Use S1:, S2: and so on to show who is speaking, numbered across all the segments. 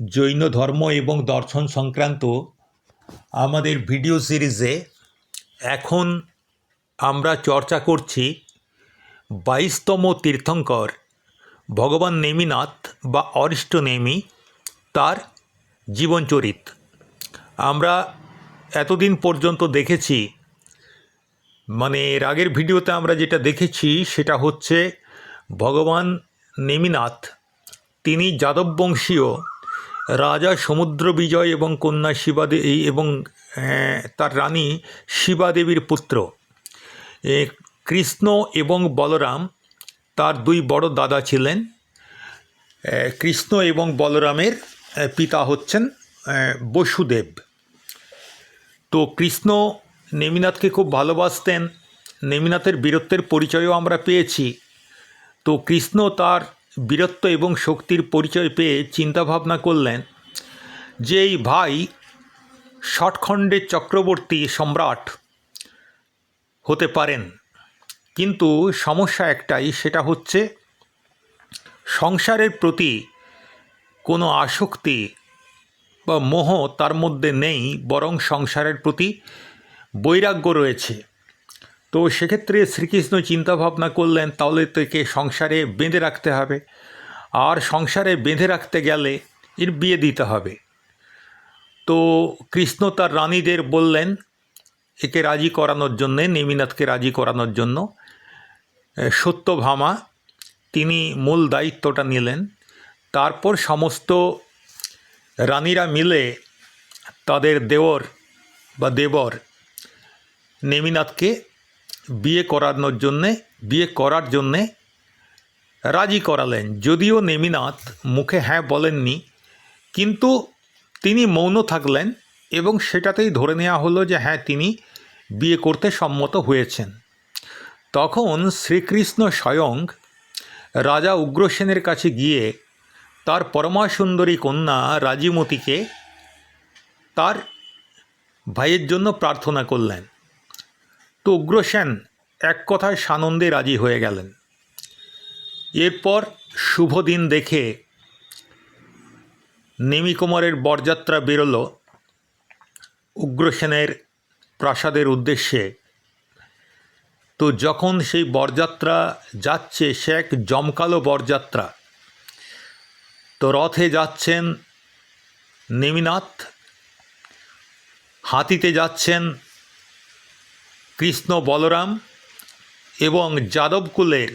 S1: জৈন ধর্ম এবং দর্শন সংক্রান্ত আমাদের ভিডিও সিরিজে এখন আমরা চর্চা করছি বাইশতম তীর্থঙ্কর, ভগবান নেমিনাথ বা অরিষ্ট নেমি, তার জীবনচরিত আমরা এতদিন পর্যন্ত দেখেছি মানে এর আগের ভিডিওতে আমরা যেটা দেখেছি সেটা হচ্ছে ভগবান নেমিনাথ, তিনি যাদববংশীয় রাজা সমুদ্র বিজয় এবং কন্যা শিবাদেবী এবং তার রানী শিবাদেবীর পুত্র। কৃষ্ণ এবং বলরাম তার দুই বড় দাদা ছিলেন। কৃষ্ণ এবং বলরামের পিতা হচ্ছেন বসুদেব। তো কৃষ্ণ নেমিনাথকে খুব ভালোবাসতেন। নেমিনাথের বীরত্বের পরিচয়ও আমরা পেয়েছি। তো কৃষ্ণ তার বীরত্ব এবং শক্তির পরিচয় পেয়ে চিন্তাভাবনা করলেন যে এই ভাই ষটখণ্ডের চক্রবর্তী সম্রাট হতে পারেন। কিন্তু সমস্যা একটাই, সেটা হচ্ছে সংসারের প্রতি কোনো আসক্তি বা মোহ তার মধ্যে নেই, বরং সংসারের প্রতি বৈরাগ্য রয়েছে। তো সেক্ষেত্রে শ্রীকৃষ্ণ চিন্তা ভাবনা করলেন, তাহলে তাকে সংসারে বেঁধে রাখতে হবে। আর সংসারে বেঁধে রাখতে গেলে এর বিয়ে দিতে হবে। তো কৃষ্ণ তার রানীদের বললেন, একে রাজি করানোর জন্যে, নেমিনাথকে রাজি করানোর জন্য সত্যভামা, তিনি মূল দায়িত্বটা নিলেন। তারপর সমস্ত রানীরা মিলে তাদের দেওর বা দেবর নেমিনাথকে বিয়ে করানোর জন্যে, বিয়ে করার জন্যে রাজি করালেন। যদিও নেমিনাথ মুখে হ্যাঁ বলেননি, কিন্তু তিনি মৌন থাকলেন এবং সেটাতেই ধরে নেওয়া হলো যে হ্যাঁ তিনি বিয়ে করতে সম্মত হয়েছেন। তখন শ্রীকৃষ্ণ স্বয়ং রাজা উগ্রসেনের কাছে গিয়ে তার পরমাসুন্দরী কন্যা রাজিমতিকে তার ভাইয়ের জন্য প্রার্থনা করলেন। তো উগ্রসেন এক কথায় সানন্দে রাজি হয়ে গেলেন। এরপর শুভ দিন দেখে নেমিকুমারের বরযাত্রা বেরোলো। উগ্রসেনের প্রাসাদের উদ্দেশ্যে। তো যখন সেই বরযাত্রা যাচ্ছে, সে এক জমকালো বরযাত্রা। তো রথে যাচ্ছেন নেমিনাথ, হাতিতে যাচ্ছেন কৃষ্ণ বলরাম এবং যাদবকুলের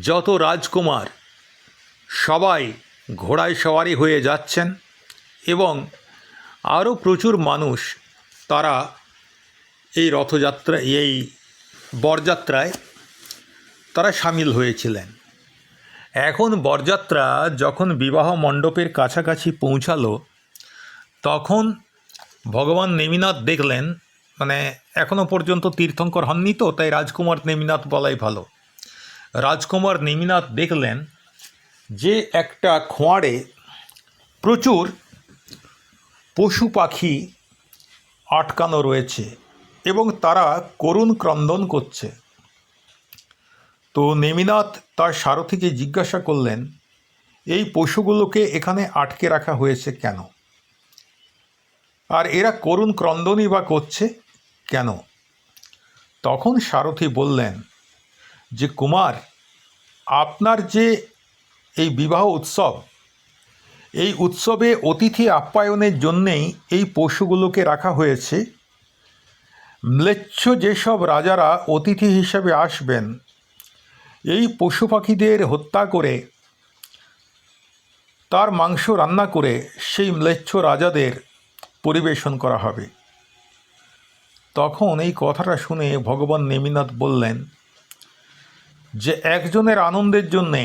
S1: যত রাজকুমার সবাই ঘোড়ায় সওয়ারি হয়ে যাচ্ছেন এবং আরও প্রচুর মানুষ তারা এই রথযাত্রা, এই বরযাত্রায় তারা সামিল হয়েছিলেন। এখন বরযাত্রা যখন বিবাহ মণ্ডপের কাছাকাছি পৌঁছালো, তখন ভগবান নেমিনাথ দেখলেন মানে এখনও পর্যন্ত তীর্থঙ্কর হননি তো, তাই রাজকুমার নেমিনাথ বলাই ভালো। রাজকুমার নেমিনাথ দেখলেন যে একটা খোঁয়াড়ে প্রচুর পশু পাখি আটকানো রয়েছে এবং তারা করুণ ক্রন্দন করছে। তো নেমিনাথ তার সারথিকে জিজ্ঞাসা করলেন, এই পশুগুলোকে এখানে আটকে রাখা হয়েছে কেন? আর এরা করুণ ক্রন্দনই বা করছে? কেন? তখন সারথি বললেন, যে কুমার, আপনার যে এই বিবাহ উৎসব, এই উৎসবে অতিথি আপ্যায়নের জন্যেই এই পশুগুলোকে রাখা হয়েছে। ম্লেচ্ছ যেসব রাজারা অতিথি হিসেবে আসবেন, এই পশু পাখিদের হত্যা করে, তার মাংস রান্না করে সেই ম্লেচ্ছ রাজাদের পরিবেশন করা হবে। তখন এই কথাটা শুনে ভগবান নেমিনাথ বললেন, যে একজনের আনন্দের জন্যে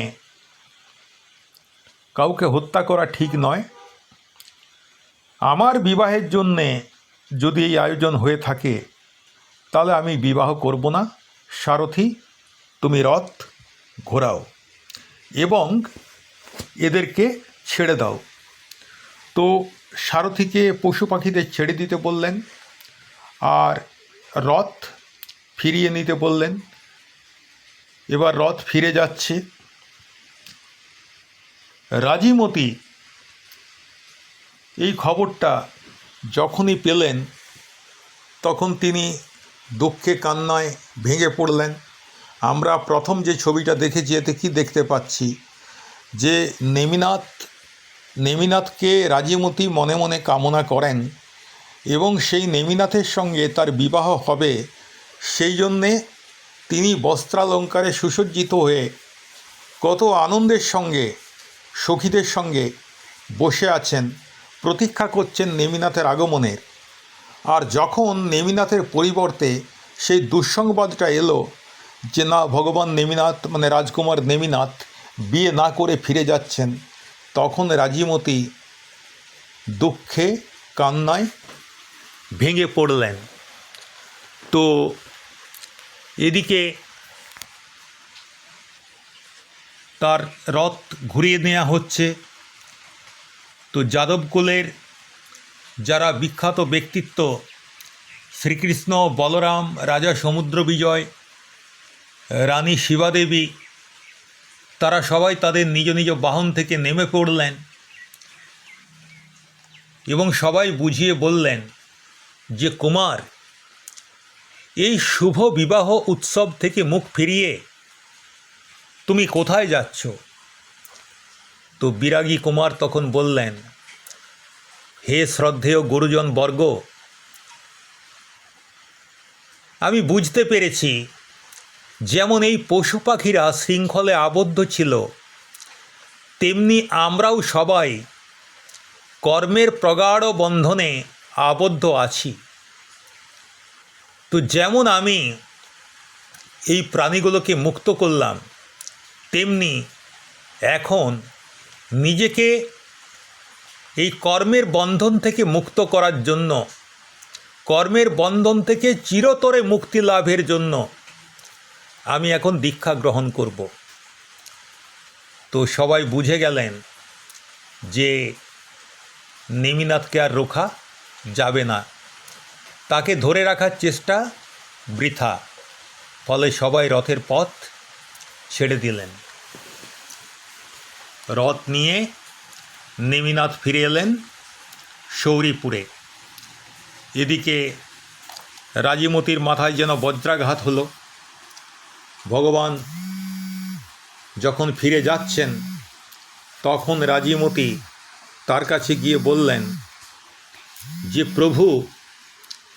S1: কাউকে হত্যা করা ঠিক নয়, আমার বিবাহের জন্যে যদি এই আয়োজন হয়ে থাকে, তাহলে আমি বিবাহ করব না। সারথি, তুমি রথ ঘোরাও এবং এদেরকে ছেড়ে দাও। তো সারথিকে পশু পাখিদের ছেড়ে দিতে বললেন। আর রথ ফিরিয়ে নিতে বললেন। এবার রথ ফিরে যাচ্ছে। রাজিমতি এই খবরটা যখনই পেলেন, তখন তিনি দুঃখে কান্নায় ভেঙে পড়লেন। আমরা প্রথম যে ছবিটা দেখেছি, এতে কী দেখতে পাচ্ছি? যে নেমিনাথ, নেমিনাথকে রাজিমতি মনে মনে কামনা করেন এবং সেই নেমিনাথের সঙ্গে তার বিবাহ হবে, সেই জন্যে তিনি বস্ত্রালঙ্কারে সুসজ্জিত হয়ে কত আনন্দের সঙ্গে, সখীদের সঙ্গে বসে আছেন, প্রতীক্ষা করছেন নেমিনাথের আগমনের। আর যখন নেমিনাথের পরিবর্তে সেই দুঃসংবাদটা এলো যে না, ভগবান নেমিনাথ মানে রাজকুমার নেমিনাথ বিয়ে না করে ফিরে যাচ্ছেন, তখন রাজিমতি দুঃখে, কান্নায় ভেঙে পড়লেন। তো এদিকে তার রথ ঘুরিয়ে নেওয়া হচ্ছে। তো যাদবকুলের যারা বিখ্যাত ব্যক্তিত্ব, শ্রীকৃষ্ণ, বলরাম, রাজা সমুদ্র বিজয়, রানী শিবাদেবী, তারা সবাই তাদের নিজ নিজ বাহন থেকে নেমে পড়লেন এবং সবাই বুঝিয়ে বললেন যে কুমার, এই শুভ বিবাহ উৎসব থেকে মুখ ফিরিয়ে তুমি কোথায় যাচ্ছ? তো বিরাগী কুমার তখন বললেন, হে শ্রদ্ধেয় গুরুজন বর্গ, আমি বুঝতে পেরেছি, যেমন এই পশু পাখিরা শৃঙ্খলে আবদ্ধ ছিল, তেমনি আমরাও সবাই কর্মের প্রগাঢ় বন্ধনে আবদ্ধ আছি। তো যেমন আমি এই প্রাণীগুলোকে মুক্ত করলাম, তেমনি এখন নিজেকে এই কর্মের বন্ধন থেকে মুক্ত করার জন্য, কর্মের বন্ধন থেকে চিরতরে মুক্তি লাভের জন্য আমি এখন দীক্ষা গ্রহণ করব। তো সবাই বুঝে গেলেন যে নেমিনাথকে আর রোখা যাবে না। তাকে ধরে রাখার চেষ্টা বৃথা, ফলে সবাই রথের পথ ছেড়ে দিলেন। রথ নিয়ে নেমিনাথ ফিরে এলেন শৌরীপুরে। এদিকে রাজিমতির মাথায় যেন বজ্রাঘাত হলো। ভগবান যখন ফিরে যাচ্ছেন, তখন রাজিমতি তার কাছে গিয়ে বললেন যে প্রভু,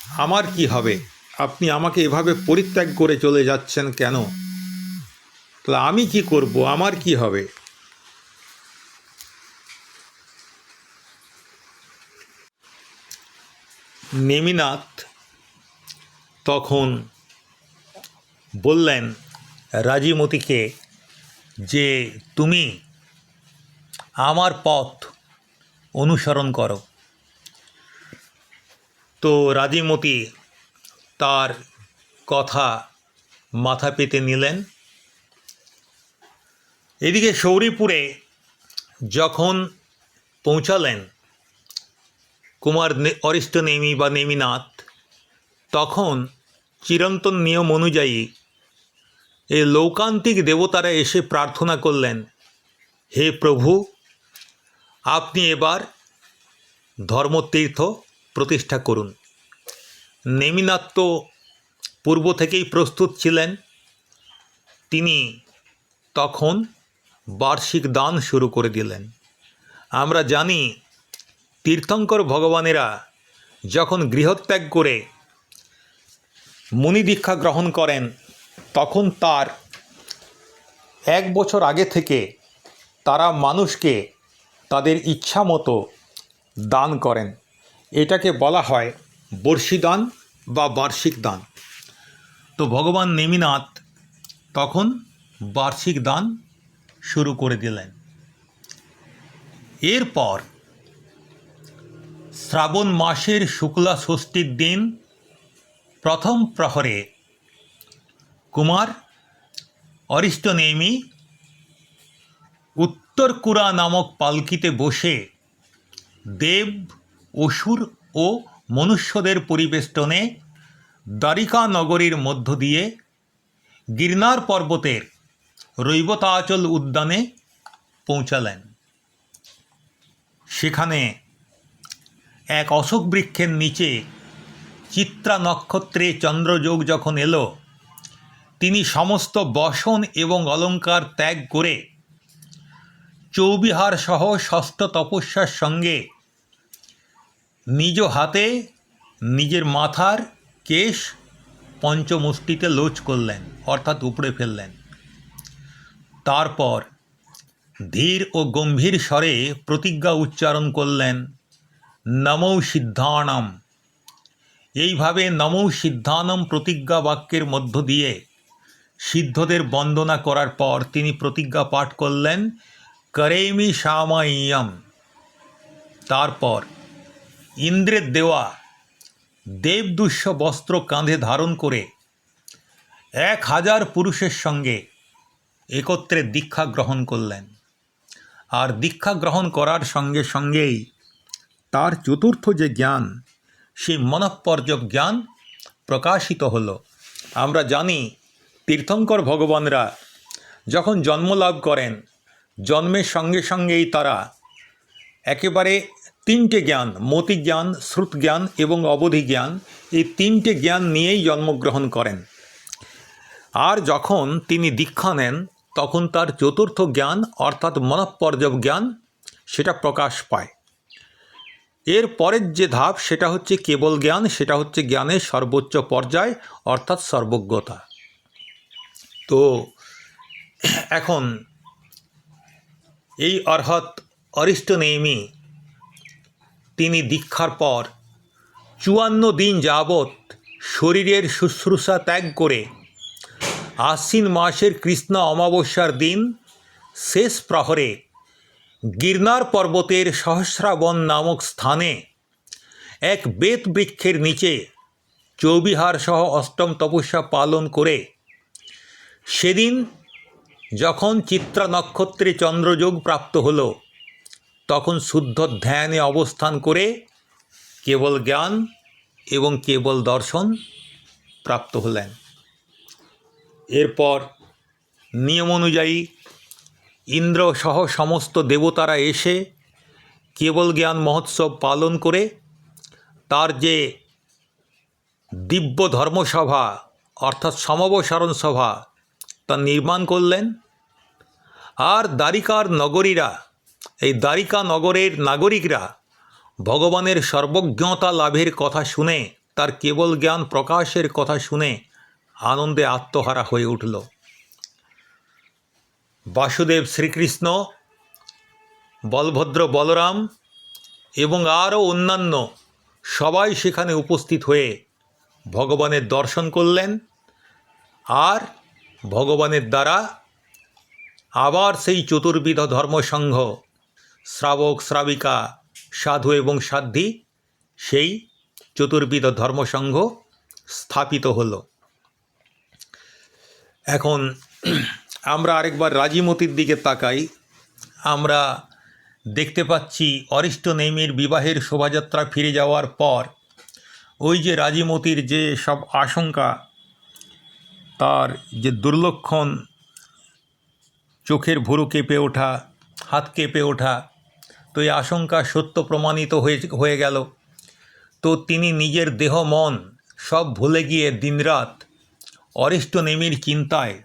S1: আমার কি হবে? আপনি আমাকে এভাবে পরিত্যাগ করে চলে যাচ্ছেন কেন? তাহলে আমি কি করব? আমার কি হবে? নেমিনাথ তখন বললেন, রাজিমতিকে, যে তুমি আমার পথ অনুসরণ করো। তো রাজিমতি তার কথা মাথা পেতে নিলেন। এদিকে শৌরীপুরে যখন পৌঁছালেন কুমার অরিষ্ট নেমি বা নেমিনাথ, তখন চিরন্তন নিয়ম অনুযায়ী এই লৌকান্তিক দেবতারা এসে প্রার্থনা করলেন, হে প্রভু, আপনি এবার ধর্মতীর্থ প্রতিষ্ঠা করুন। নেমিনাথ তো পূর্ব থেকেই প্রস্তুত ছিলেন। তিনি তখন বার্ষিক দান শুরু করে দিলেন। আমরা জানি, তীর্থঙ্কর ভগবানেরা যখন গৃহত্যাগ করে মুনি দীক্ষা গ্রহণ করেন, তখন তার এক বছর আগে থেকে তারা মানুষকে তাদের ইচ্ছা মতো দান করেন। এটাকে বলা হয় বর্ষিদান বা বার্ষিক দান তো ভগবান নেমিনাথ তখন বার্ষিক দান শুরু করে দিলেন। এরপর শ্রাবণ মাসের শুক্লা ষষ্ঠীর দিন প্রথম প্রহরে কুমার অরিষ্টনেমি উত্তরকুরা নামক পালকিতে বসে দেব অসুর ও মনুষ্যদের পরিবেষ্টনে দ্বারিকা নগরীর মধ্য দিয়ে গিরনার পর্বতের রৈবতাচল উদ্যানে পৌঁছালেন। সেখানে এক অশোক বৃক্ষের নিচে চিত্রা নক্ষত্রে চন্দ্রযোগ যখন এলো, তিনি সমস্ত বসন এবং অলঙ্কার ত্যাগ করে চৌবিহার সহ ষষ্ঠ তপস্যার সঙ্গে নিজ হাতে নিজের মাথার কেশ পঞ্চমুষ্টিতে লোচ করলেন, অর্থাৎ উপড়ে ফেললেন। তারপর ধীর ও গম্ভীর স্বরে প্রতিজ্ঞা উচ্চারণ করলেন, নমৌ সিদ্ধানম। এইভাবে নমৌ সিদ্ধানম প্রতিজ্ঞা বাক্যের মধ্য দিয়ে সিদ্ধদের বন্দনা করার পর তিনি প্রতিজ্ঞা পাঠ করলেন, করেমি সামাইয়ম। তারপর ইন্দ্রের দেওয়া দেবদুষ্য বস্ত্র কাঁধে ধারণ করে এক হাজার পুরুষের সঙ্গে একত্রে দীক্ষা গ্রহণ করলেন। আর দীক্ষা গ্রহণ করার সঙ্গে সঙ্গেই তার চতুর্থ যে জ্ঞান, সেই মনঃপর্যক জ্ঞান প্রকাশিত হলো। আমরা জানি, তীর্থঙ্কর ভগবানরা যখন জন্ম লাভ করেন, জন্মের সঙ্গে সঙ্গেই তারা একেবারে তিনটে জ্ঞান মতি জ্ঞান শ্রুত জ্ঞান এবং অবধি জ্ঞান এই তিনটে জ্ঞান নিয়েই জন্মগ্রহণ করেন। আর যখন তিনি দীক্ষা নেন, তখন তার চতুর্থ জ্ঞান, অর্থাৎ মনঃপর্যব জ্ঞান, সেটা প্রকাশ পায়। এর পরের যে ধাপ, সেটা হচ্ছে কেবল জ্ঞান, সেটা হচ্ছে জ্ঞানের সর্বোচ্চ পর্যায়, অর্থাৎ সর্বজ্ঞতা। তো এখন এই অর্হৎ অরিষ্ট নেমি তিনি দীক্ষার পর চুয়ান্ন দিন যাবৎ শরীরের শুশ্রূষা ত্যাগ করে আশ্বিন মাসের কৃষ্ণ অমাবস্যার দিন শেষ প্রহরে গিরনার পর্বতের সহস্রাবন নামক স্থানে এক বেত বৃক্ষের নিচে চৌবিহার সহ অষ্টম তপস্যা পালন করে সেদিন যখন চিত্রা নক্ষত্রে চন্দ্রযোগ প্রাপ্ত হলো তখন শুদ্ধ ধ্যানে অবস্থান করে কেবল জ্ঞান এবং কেবল দর্শন প্রাপ্ত হলেন। এরপর নিয়ম অনুযায়ী ইন্দ্র সহ সমস্ত দেবতারা এসে কেবল জ্ঞান মহোৎসব পালন করে তার যে দিব্য ধর্মসভা অর্থাৎ সমবসারণ সভা তা নির্মাণ করলেন। আর দ্বারিকার নগরীরা এই দ্বারিকা নগরের নাগরিকরা ভগবানের সর্বজ্ঞতা লাভের কথা শুনে, তার কেবল জ্ঞান প্রকাশের কথা শুনে আনন্দে আত্মহারা হয়ে উঠল। বাসুদেব শ্রীকৃষ্ণ, বলভদ্র বলরাম এবং আরও অন্যান্য সবাই সেখানে উপস্থিত হয়ে ভগবানের দর্শন করলেন আর ভগবানের দ্বারা আবার সেই চতুর্বিধ ধর্মসংঘ শ্রাবক, শ্রাবিকা, সাধু এবং সাধ্বী, সেই চতুর্বিধ ধর্মসংঘ স্থাপিত হলো। এখন আমরা আরেকবার রাজিমতির দিকে তাকাই। আমরা দেখতে পাচ্ছি অরিষ্ট নেমির বিবাহের শোভাযাত্রা ফিরে যাওয়ার পর ওই যে রাজিমতির যে সব আশঙ্কা, তার যে দুর্লক্ষণ, চোখের ভুরু কেঁপে ওঠা, হাত কেঁপে ওঠা তো এই আশঙ্কা সত্য প্রমাণিত হয়ে হয়ে গেল। তো তিনি নিজের দেহ, মন সব ভুলে গিয়ে দিনরাত অরিষ্ট নেমির চিন্তায়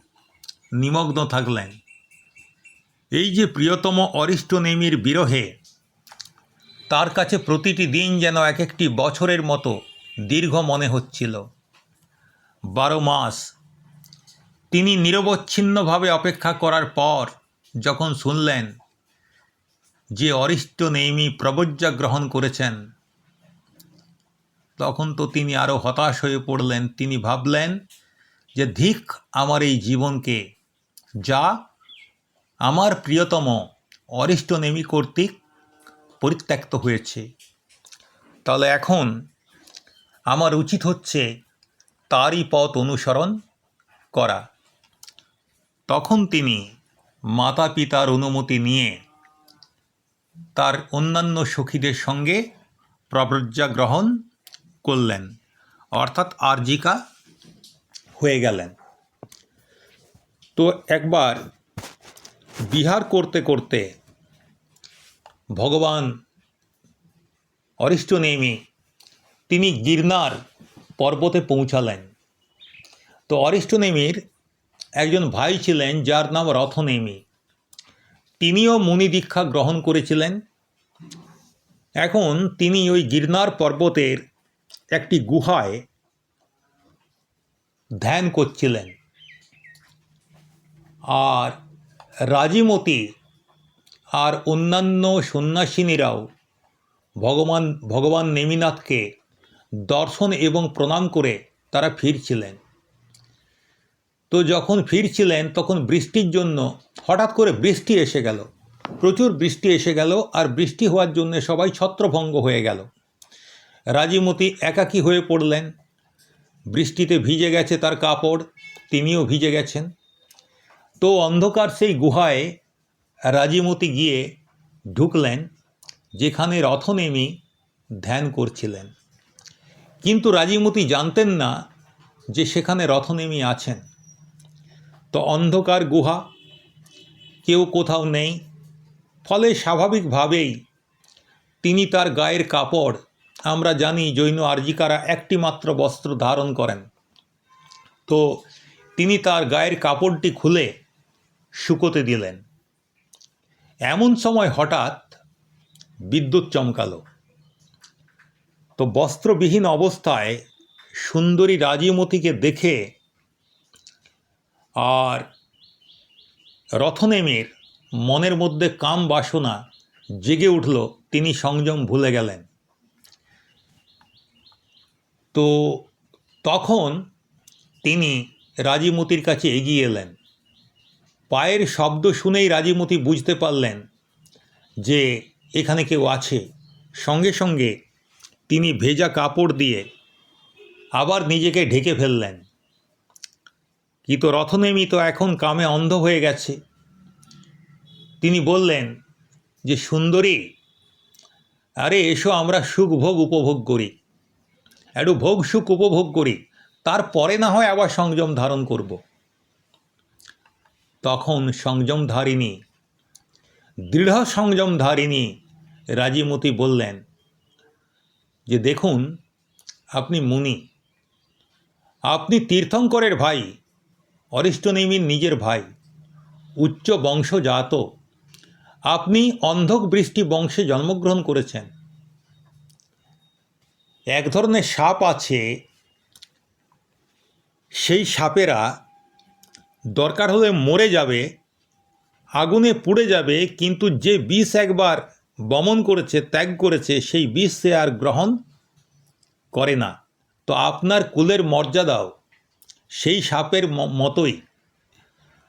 S1: নিমগ্ন থাকলেন। এই যে প্রিয়তম অরিষ্ট নেমির বিরহে, তার কাছে প্রতিটি দিন যেন এক একটি বছরের মতো দীর্ঘ মনে হচ্ছিল। বারো মাস। তিনি নিরবচ্ছিন্নভাবে অপেক্ষা করার পর যখন শুনলেন যে অরিষ্ট নেইমি প্রবজ্জা গ্রহণ করেছেন, তখন তো তিনি আরও হতাশ হয়ে পড়লেন। তিনি ভাবলেন যে, ধিক আমার এই জীবনকে, যা আমার প্রিয়তম অরিষ্ট নেমি কর্তৃক পরিত্যক্ত হয়েছে। তাহলে এখন আমার উচিত হচ্ছে তারই পথ অনুসরণ করা। তখন তিনি মাতা পিতার অনুমতি নিয়ে তার অন্যান্য সখীদের সঙ্গে প্রব্রজ্জা গ্রহণ করলেন, অর্থাৎ আর্জিকা হয়ে গেলেন। তো একবার বিহার করতে করতে ভগবান অরিষ্ট নেমে তিনি গিরনার পর্বতে পৌঁছালেন। তো অরিষ্টনেমির একজন ভাই ছিলেন, যার নাম রথনেমি। তিনিও মুনি দীক্ষা গ্রহণ করেছিলেন। এখন তিনি ওই গিরনার পর্বতের একটি গুহায় ধ্যান করছিলেন। আর রাজিমতি আর অন্যান্য সন্ন্যাসিনীরাও ভগবান ভগবান নেমিনাথকে দর্শন এবং প্রণাম করে তারা ফিরছিলেন। তো যখন ফিরছিলেন, তখন বৃষ্টির জন্য হঠাৎ করে বৃষ্টি এসে গেল। প্রচুর বৃষ্টি এসে গেল আর বৃষ্টি হওয়ার জন্য সবাই ছত্রভঙ্গ হয়ে গেল। রাজিমতি একাকী হয়ে পড়লেন। বৃষ্টিতে ভিজে গেছে তার কাপড় তিনিও ভিজে গেছেন। তো অন্ধকার সেই গুহায় রাজিমতি গিয়ে ঢুকলেন, যেখানে রথনেমি ধ্যান করছিলেন। কিন্তু রাজিমতি জানতেন না যে সেখানে রথনেমি আছেন। তো অন্ধকার গুহা, কেউ কোথাও নেই। ফলে স্বাভাবিকভাবেই তিনি তার গায়ের কাপড়, আমরা জানি জৈন আর্জিকারা একটি মাত্র বস্ত্র ধারণ করেন। তো তিনি তার গায়ের কাপড়টি খুলে শুকোতে দিলেন। এমন সময় হঠাৎ বিদ্যুৎ চমকালো। তো বস্ত্রবিহীন অবস্থায় সুন্দরী রাজিমতিকে দেখে আর রথনেমের মনের মধ্যে কাম বাসনা জেগে উঠল, তিনি সংযম ভুলে গেলেন। তো তখন তিনি রাজিমতির কাছে এগিয়ে এলেন। পায়ের শব্দ শুনেই রাজিমতি বুঝতে পারলেন যে এখানে কেউ আছে। সঙ্গে সঙ্গে তিনি ভেজা কাপড় দিয়ে আবার নিজেকে ঢেকে ফেললেন। কি তো রথনেমি তো এখন কামে অন্ধ হয়ে গেছে। তিনি বললেন, যে সুন্দরী, আরে এসো আমরা সুখ ভোগ উপভোগ করি। একটু ভোগ সুখ উপভোগ করি, তারপরে না হয় আবার সংযম ধারণ করব। তখন সংযম ধারিণী দৃঢ় সংযম ধারিণী রাজিমতি বললেন, যে দেখুন, আপনি মুনি, আপনি তীর্থঙ্করের ভাই অরিষ্টনেমির নিজের ভাই, উচ্চ বংশজাত। আপনি অন্ধক বৃষ্টি বংশে জন্মগ্রহণ করেছেন। এক ধরনের সাপ আছে, সেই সাপেরা দরকার হলে মরে যাবে, আগুনে পুড়ে যাবে, কিন্তু যে বিষ একবার বমন করেছে, ত্যাগ করেছে, সেই বিষ সে আর গ্রহণ করে না। তো আপনার কুলের মর্যাদাও সেই সাপের মতোই।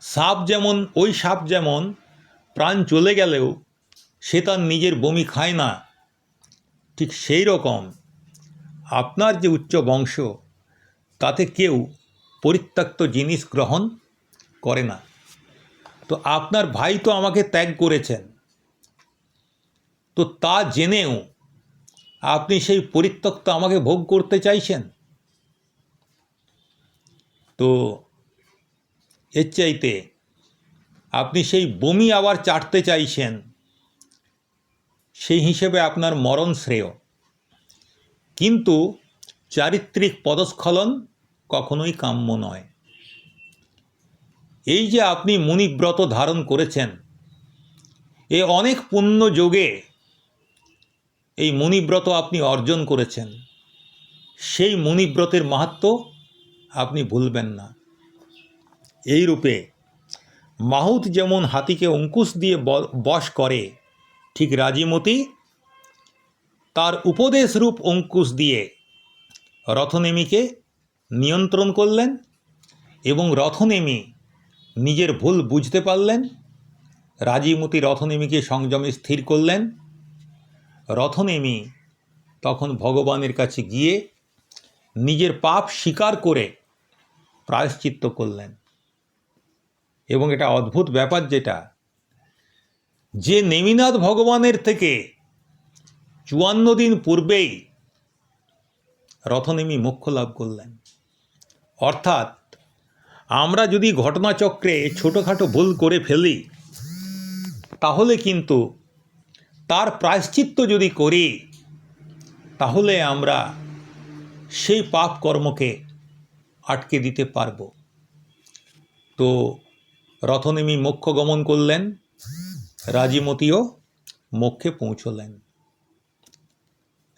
S1: সাপ যেমন, ওই সাপ যেমন প্রাণ চলে গেলেও সে তার নিজের বমি খায় না। ঠিক সেই রকম আপনার যে উচ্চ বংশ, তাতে কেউ পরিত্যক্ত জিনিস গ্রহণ করে না। তো আপনার ভাই তো আমাকে ত্যাগ করেছেন। তো তা জেনেও আপনি সেই পরিত্যক্ত আমাকে ভোগ করতে চাইছেন? তো এর চাইতে আপনি সেই বমি আবার চাটতে চাইছেন, সেই হিসেবে আপনার মরণ শ্রেয়। কিন্তু চারিত্রিক পদস্খলন কখনোই কাম্য নয়। এই যে আপনি মুনিব্রত ধারণ করেছেন, এ অনেক পুণ্য যোগে এই মুনিব্রত আপনি অর্জন করেছেন। সেই মুনিব্রতের মাহাত্ম আপনি ভুলবেন না। এই রূপে মাহুত যেমন হাতিকে অঙ্কুশ দিয়ে বশ করে, ঠিক রাজিমতি তার উপদেশ রূপ অঙ্কুশ দিয়ে রথনেমিকে নিয়ন্ত্রণ করলেন এবং রথনেমি নিজের ভুল বুঝতে পারলেন। রাজিমতি রথনেমিকে সংযমে স্থির করলেন। রথনেমি তখন ভগবানের কাছে গিয়ে নিজের পাপ স্বীকার করে প্রায়শ্চিত্ত করলেন। এবং এটা অদ্ভুত ব্যাপার যেটা, যে নেমিনাথ ভগবানের থেকে চুয়ান্ন দিন পূর্বেই রথনেমি মোক্ষ লাভ করলেন। অর্থাৎ আমরা যদি ঘটনাচক্রে ছোটোখাটো ভুল করে ফেলি, তাহলে কিন্তু তার প্রায়শ্চিত্ত যদি করি, তাহলে আমরা সেই পাপ কর্মকে আটকে দিতে পারব। তো রথনেমি মোক্ষ গমন করলেন রাজিমতিও মোক্ষে পৌঁছলেন।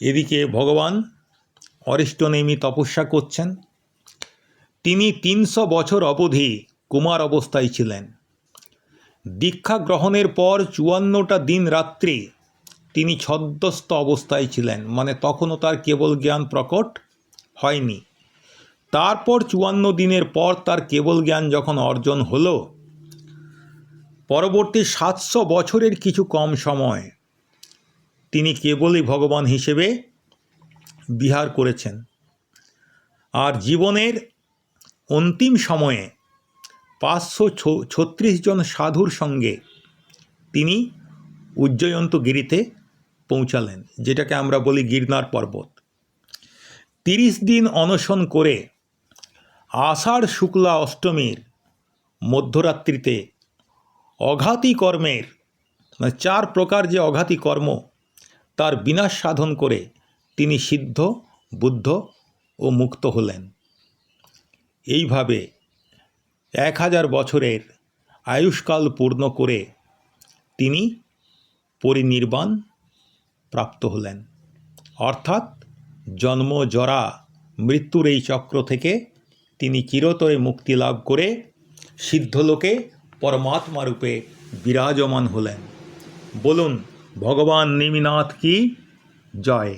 S1: এদিকে ভগবান অরিষ্টনেমি তপস্যা করছেন। তিনি তিনশো বছর অবধি কুমার অবস্থায় ছিলেন। দীক্ষা গ্রহণের পর চুয়ান্নটা দিন রাত্রি তিনি ছদ্মস্ত অবস্থায় ছিলেন মানে তখনও তার কেবল জ্ঞান প্রকট হয়নি। তারপর চুয়ান্ন দিনের পর তার কেবল জ্ঞান যখন অর্জন হল, পরবর্তী সাতশো বছরের কিছু কম সময় তিনি কেবলই ভগবান হিসেবে বিহার করেছেন। আর জীবনের অন্তিম সময়ে পাঁচশো ছত্রিশ জন সাধুর সঙ্গে তিনি উজ্জয়ন্ত গিরিতে পৌঁছালেন, যেটাকে আমরা বলি গিরনার পর্বত। তিরিশ দিন অনশন করে আষাঢ় শুক্লা অষ্টমীর মধ্যরাত্রিতে অঘাতী কর্মের মানে চার প্রকার যে অঘাতী কর্ম তার বিনাশ সাধন করে তিনি সিদ্ধ, বুদ্ধ ও মুক্ত হলেন। এইভাবে এক হাজার বছরের আয়ুষ্কাল পূর্ণ করে তিনি পরিনির্বাণ প্রাপ্ত হলেন। অর্থাৎ জন্ম, জরা, মৃত্যুর এই চক্র থেকে তিনি চিরতরে মুক্তি লাভ করে সিদ্ধলোকে পরমাত্মা রূপে বিরাজমান হলেন। বলুন, ভগবান নিমিনাথ কি? জয়।